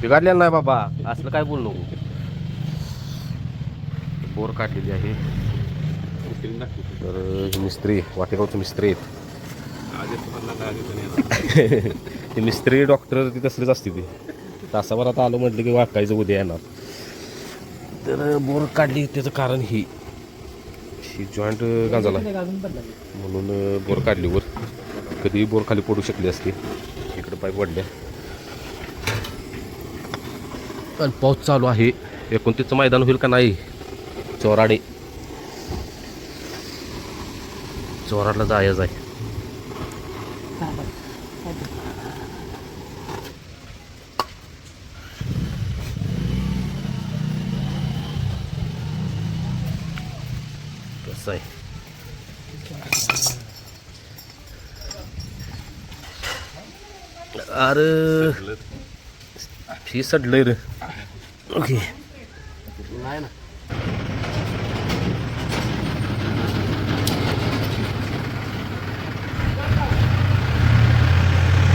बिघडलेलं नाही बाबा. असलं काय बोल नको. बोर काढलेली आहे. तर हे मिस्त्री वाटेगावचे मिस्त्री आहेत. ते मिस्त्री डॉक्टर ती तसलीच असते ती. तासाभरात आलो म्हटलं की वाकायचं उद्या येणार. तर बोर काढली त्याचं कारण ही. ही जॉईंट गांजाला म्हणून बोर काढली वर. कधीही बोर खाली पडू शकली असते. इकडे पाईप वाढल्या आणि पाऊस चालू आहे. एकोणतीसचं मैदान होईल का नाही? चोराडे. चोराडला जायचं आहे. कसं आहे? अरे फी सडलंय रे. ओके. नाही ना.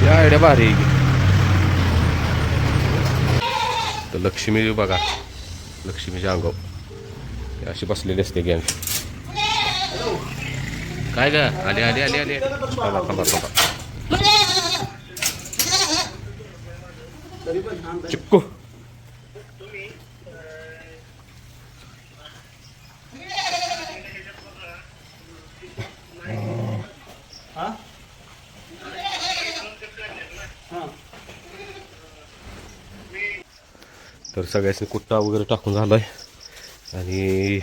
या आयडिया भारी. तर लक्ष्मी बघा. लक्ष्मीच्या अंगाव अशी बसलेली असते गॅंग काय ग? आले आले आले आले. थांबा थांबा थांबा. चिक्कू तर सगळ्यासनी कुट्टा वगैरे टाकून झालाय. आणि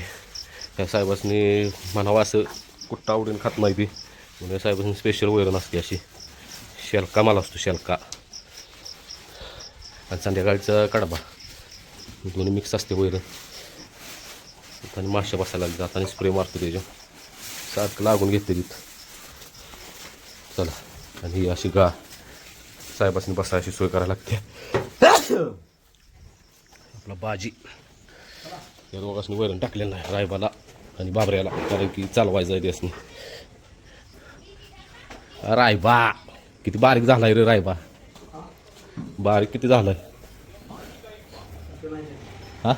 त्या साहेबासनी म्हणावं असं कुट्टा आवडीन खात नाही ती. म्हणजे साहेबासनी स्पेशल वैरण असते अशी. शेलका माल असतो शेलका. आणि संध्याकाळचा कडबा. दोन्ही मिक्स असते वैरण. आणि माश्या बसायला लागतात जाताना स्प्रे मारतो त्याच्या सारखं लागून घेते तिथं. चला. आणि ही अशी गा. साहेबासनी बसायची सोय करायला लागते. आपला बाजी. या दोघांनी वैरण टाकलेलं नाही रायबाला आणि बाबऱ्याला. कारण की चालवायचं आहे त्यासनी. रायबा किती बारीक झालाय रे रायबा. बारीक किती झालाय? हा?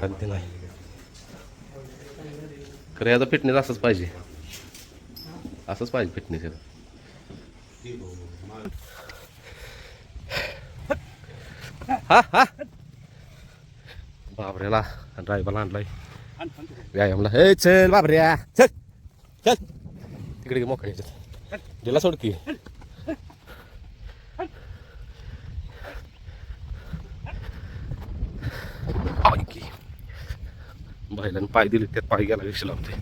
खाद्य नाही. खरं याचा फिटनेस असंच पाहिजे. असंच पाहिजे फिटनेस याचा. हा हा. बाबऱ्याला आणि रायबाला आणलाय व्यायामला. हे चल बाबऱ्या. चल चल. तिकडे गे मोकळे. दिला सोड की. बैलानं पाय दिले त्यात पाय गेला विषय लावते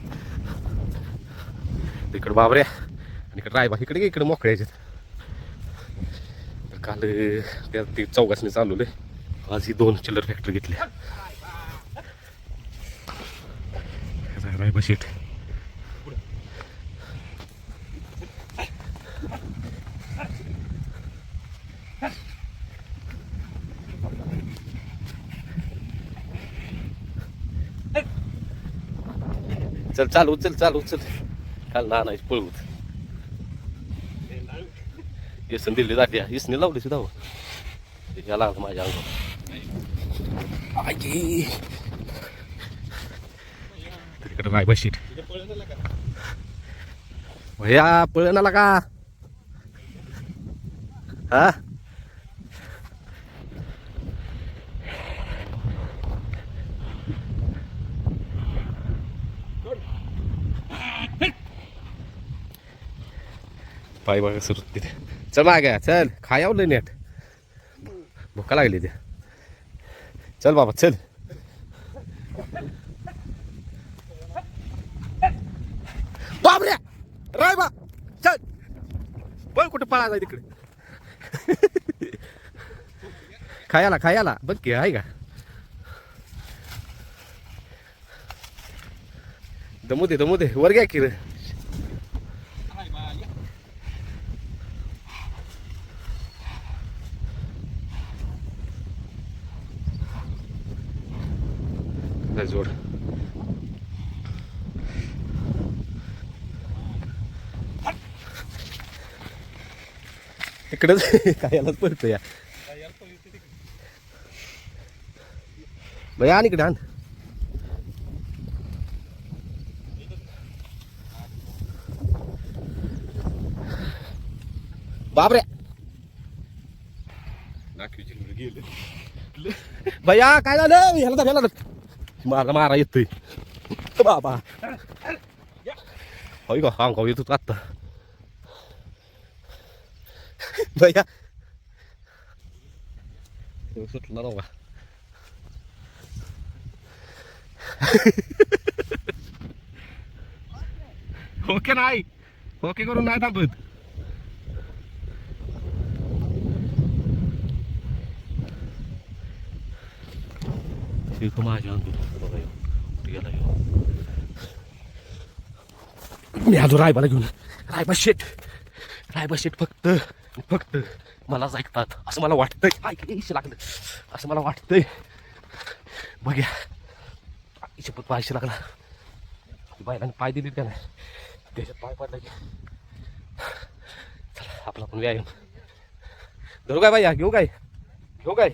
तिकडे बाबऱ्या. आणि इकडे रायबा इकडे गे इकडे मोकळे याच्यात काल त्या ते चौघासनी चालवले आज ही दोन चिल्लर फॅक्टरी घेतल्या रायबा चल चालू चल चाल चल काल ना नाही पळवत येसन दिली जाते इसने लावली सुद्धा याला माझ्या अंगावर. तिकडे रायबा शेट भैया पळण आला का? हा? पाय बघा सुरू तिथे. चल मागे चल. खायावलं नेट. भुका लागली ते. चल बाबा चल. बाबऱ्या राय बा! चल. पण कुठे पळाला तिकडे. खायला खायला. बघ की आहे का? दमू दे दमू दे. वर घ्या की रे. काय जोड तिकडंच काय यालाच पडतो या. भैया आण इकडे आण. बापरे. भैया काय झालं? ह्याला तर ह्याला मारा मारा येतोय बाबा होय का अंगाव येतो आत्ता भैया सुटला नव्हा ओके नाही ओके करून नाही थांबत माझ्या अंतू गेला ह्यो? मी आलो रायबाला घेऊन. रायबा शेट रायबा शेट फक्त फक्त मलाच ऐकतात असं मला वाटतंय. ऐकले लागलं. असं मला वाटतंय. बघ्या. शपथ पायशी लागला. बायलाने पाय दिले का नाही? त्याच्यात पाय पडला की. चला आपला पण व्यायाम. धरू काय बाई? घेऊ काय? घेऊ काय?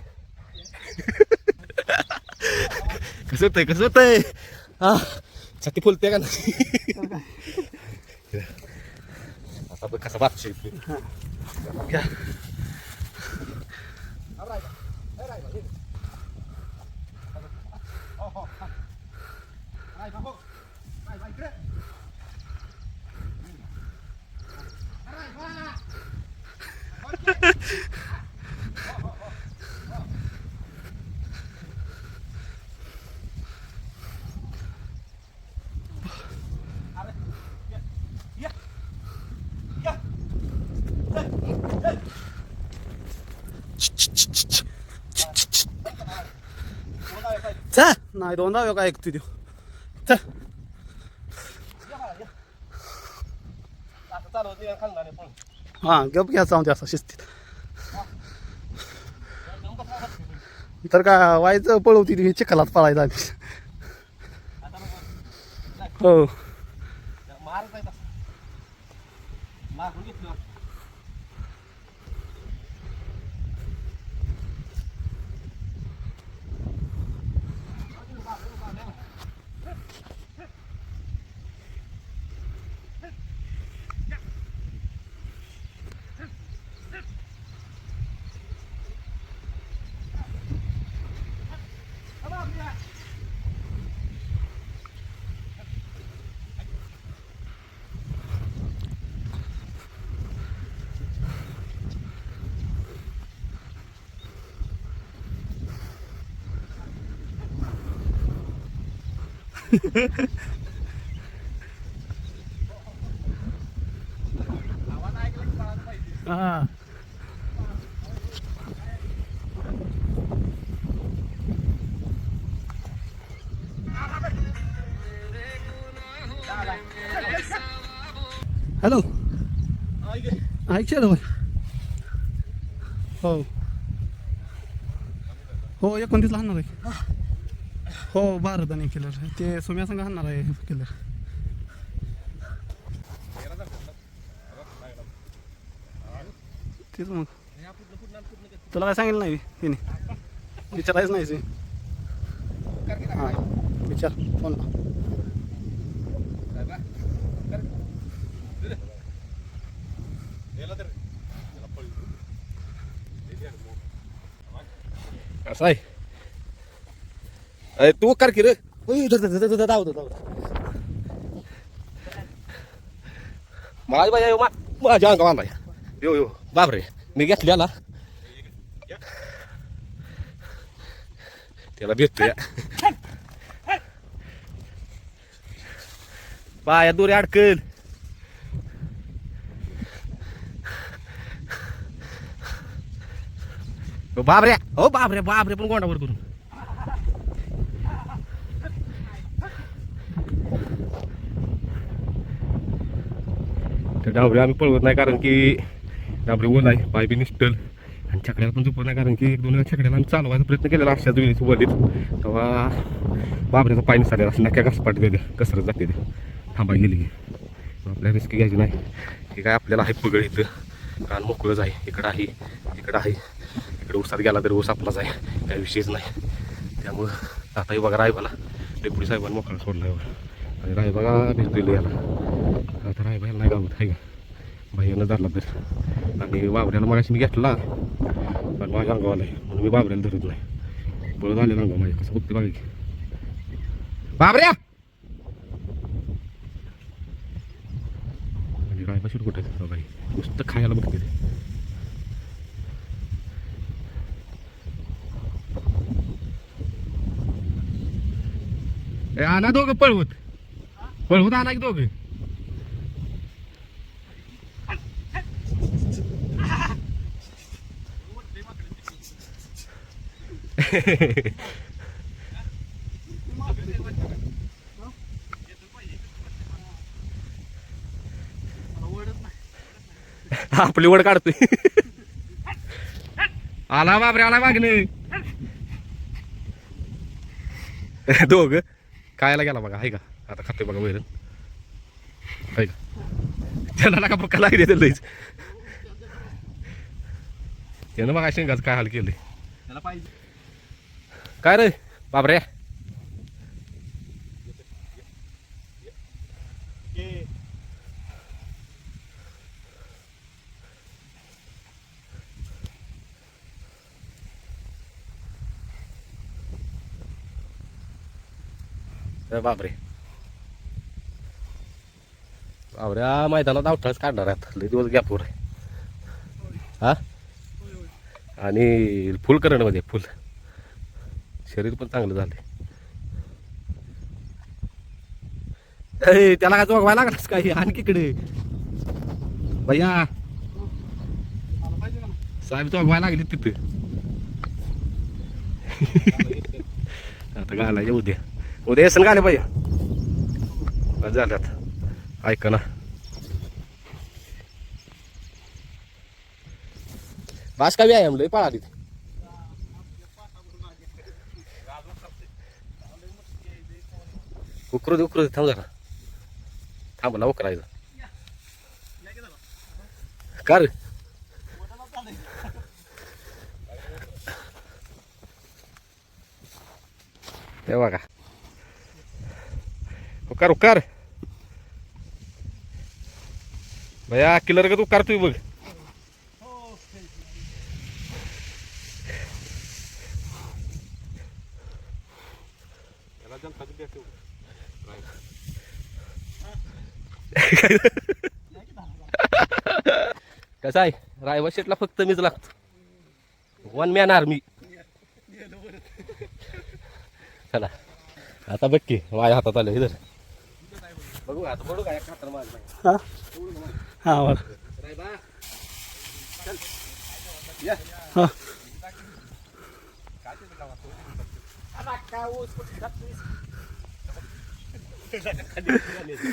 कसं होतंय कसं होतंय? हा छाती फुलते का नाही? आता बघ कसा घ्या नाही दोनदा वेळ काय ऐकतो देऊ चा हा गप घ्या जाऊन दे असं शिस्तीत तर का व्हायचं पळवती ती चिखलात पळायचं आधी हो हा हॅलो ऐकशे ना हो हो एकोणतीसला आणणार आहे हो भारत आणि किलर ते सोम्या संघ आणणार आहे किलर तेच मग तुला काय सांगितलं नाही तिने विचारायचं नाही ते हां विचार फोनला असं आहे अरे तू कर की रे. माझ्या बाया यो, मा- माझ्या अंगावर आणलाय यो. यो बापरे मी घेतल्याला त्याला भेटतोय. बाया दोरी अडकल ओ बापरे हो बापरे बापरे पण गोंडावर करून. डाबरे आम्ही पळवत नाही कारण की डाबरे ओल आहे पाय बी निष्ठल आणि छकड्याला पण झोपत नाही कारण की एक दोन वेळा छकड्याला आम्ही चालवायचा प्रयत्न केलेला अशाच वेळेस वलीत तेव्हा बाबऱ्याचा पाय निसरलेला असं नक्या कसं पाठ कसरत जाते ते. थांबाय गेली आपल्या मग रिस्क घ्यायची नाही. हे काय आपल्याला आहे पगड इथं. कान मोकळंच आहे. इकडं आहे इकडं आहे. इकडं ऊसात गेला तरी ऊस आपलाच आहे. काही विषयच नाही. त्यामुळं आता हे बघा रायबाला. डेप्युटी साहेबांनी मोकळा सोडला आहे आणि रायबा याला आता रायबा याला नाही गावत आहे का भाईनं धरला तर आणि बाबऱ्याला मगाशी मी घेतला पण माझ्या अंगावाला आहे म्हणून मी बाबऱ्याला धरत नाही बळद आले अंगा माझ्या कसं बघते बघा की. बाबऱ्या म्हणजे रायबा शिर कुठे बाई नुसतं खायला बघते ते ए, आणा दोघं पळवत पळवत आणा की दोघं आपली वड काढतोय. आला बापरे आला मागणे. दोघ. खायला गेला बघा आहे का? आता खातोय बघा वैरण. आहे का त्याला नका पक्का लागली ते लईच. त्यानं बघा शेंगाच काय हाल केलंय. त्याला पाहिजे. काय रे? बापरे ए बापरे आवऱ्या मैदानात अवठाच काढणार आहेत. लई दिवस गॅपवर हा आणि फुलमध्ये फुल शरीर पण चांगलं झालंय. ए, त्याला काय जोगवायला लागलास काही आणखी इकडे. भैया. साहेब जोगवायला लागली तिथं. आता घालायचे उद्या. उद्या येसन घाले भैया? झालं आता ऐका ना बास काय व्यायाम लय पळा तिथे उकरू दे उकरू दे थांब जरा थांब ना उकरायचं या की जरा. का रे वडाला चाललंय. हे बघा उकार उकार भैया किलर का तू उकार बघ. कसा कसं आहे? रायवा शेटला फक्त मीच लागतो. वन मॅन आर्मी चला. आता बघ की माझ्या हातात आलं इधर बघू आता बघू काय खातर माझं हा? हा बरं रायबा हा.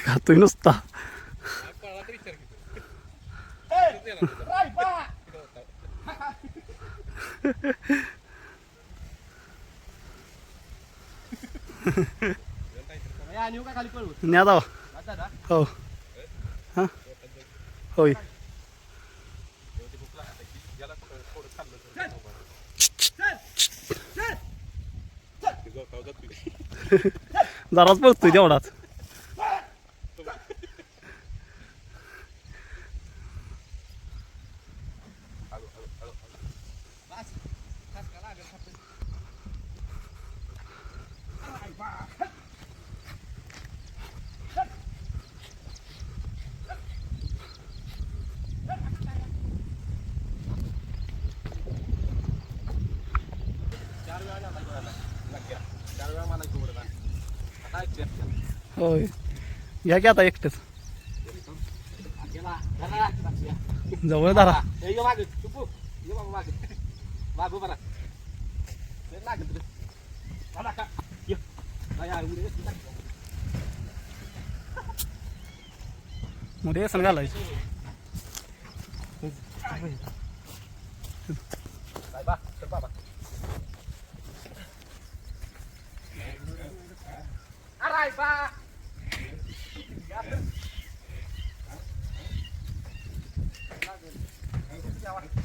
खातोय नुसता. न्या दावा. हो. हा. होय. जराच बघतोय तेवढाच. होय. घ्या की आता एकटेच? जवळ धरा. मध्ये सण घालायचं. lại pha Thank you.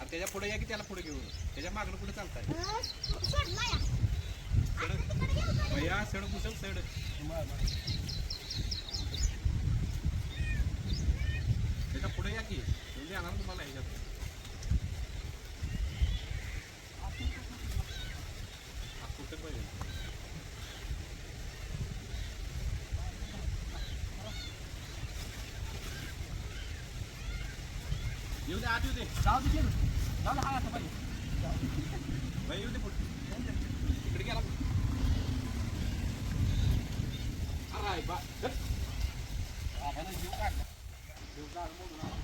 त्याच्या पुढे या की त्याला पुढे घेऊन? त्याच्या मागणं पुढे चालताय? भैया सड कुशल सड. त्याच्या पुढे या की. म्हणजे येणार तुम्हाला ह्याच्यात हा, कुठं पाहिजे येऊ दे आत येऊ दे. जाऊ दे जाऊ दे हा असं पाहिजे भाई येऊ दे पुढे. इकडे गेला. अरे बा. जीव काढला जीव काढ मोडून आला.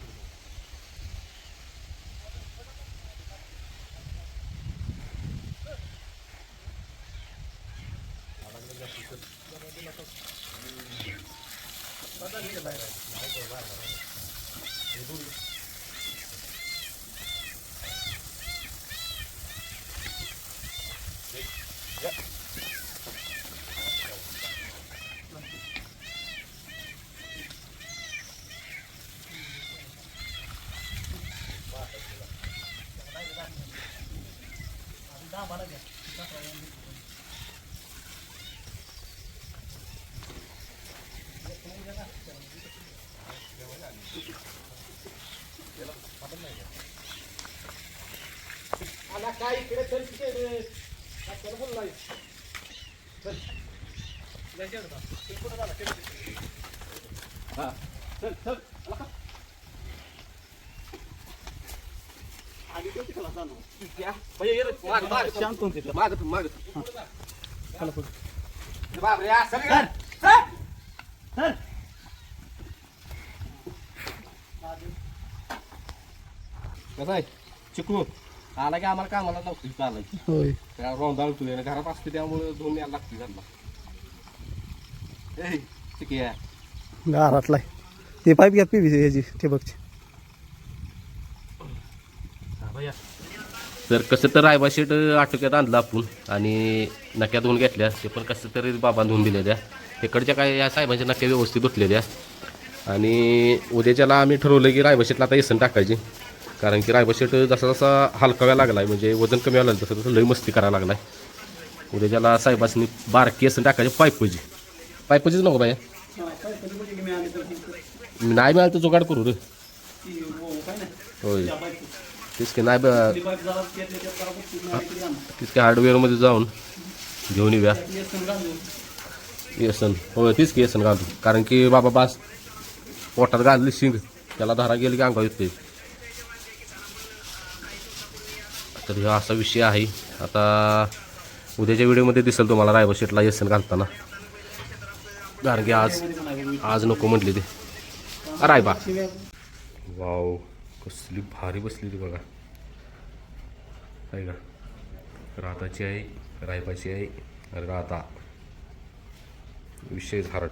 आला काय इकडे चल तिथे रे. काय त्याला बोलला आहे? चल. जायचं आहे का? चल पुढं झाला, चल तिथे. हा, चल. आला. शांत. माग, माग. पुढे. कसं आहे चिकू आला की आम्हाला कामाला होय त्या रोंदाळ तुझ्या घरात असते त्यामुळे धुवून यायला लागते त्यांना गारातला आहे. ते पाईप घ्या पीव्हीसी ह्याची ठिबकची तर कसं तर रायबा शेट आटोक्यात आणलं आपण. आणि नक्या धुवून घेतल्या. ते पण कसं तरी बाबा धुवून दिलेल्या इकडच्या काय या साहेबांच्या नक्या व्यवस्थित धुतलेल्या आणि उद्याच्याला आम्ही ठरवलं की रायबा शेटला आता येसन टाकायची. कारण की रायबा शेट जसा जसा हलकाव्या लागला आहे म्हणजे वजन कमी व्हायला तसं तसं लई मस्ती करायला लागला आहे उद्याच्याला साहेबासनी बारकी येसन टाकायची पाईपची पाईपचीच नको बाया नाही मिळालं तर जुगाड करू रे. होय. तेच की नाही ब- तेच की हार्डवेअरमध्ये जाऊन घेऊन येऊया. येसन. होय तीच की येसन घालतो कारण की बाबा बास पोटात घालली शिंग. त्याला धारा गेली की अंगावर येते तर हा असा विषय आहे. आता उद्याच्या व्हिडिओमध्ये दिसेल तुम्हाला रायबा शेटला येसन घालताना. कारण की आज आज नको म्हटले ते. अरे बा. वाव कसली भारी बसली ती बघा. आहे का राताची आहे रायबाची आहे राता. विषय झारट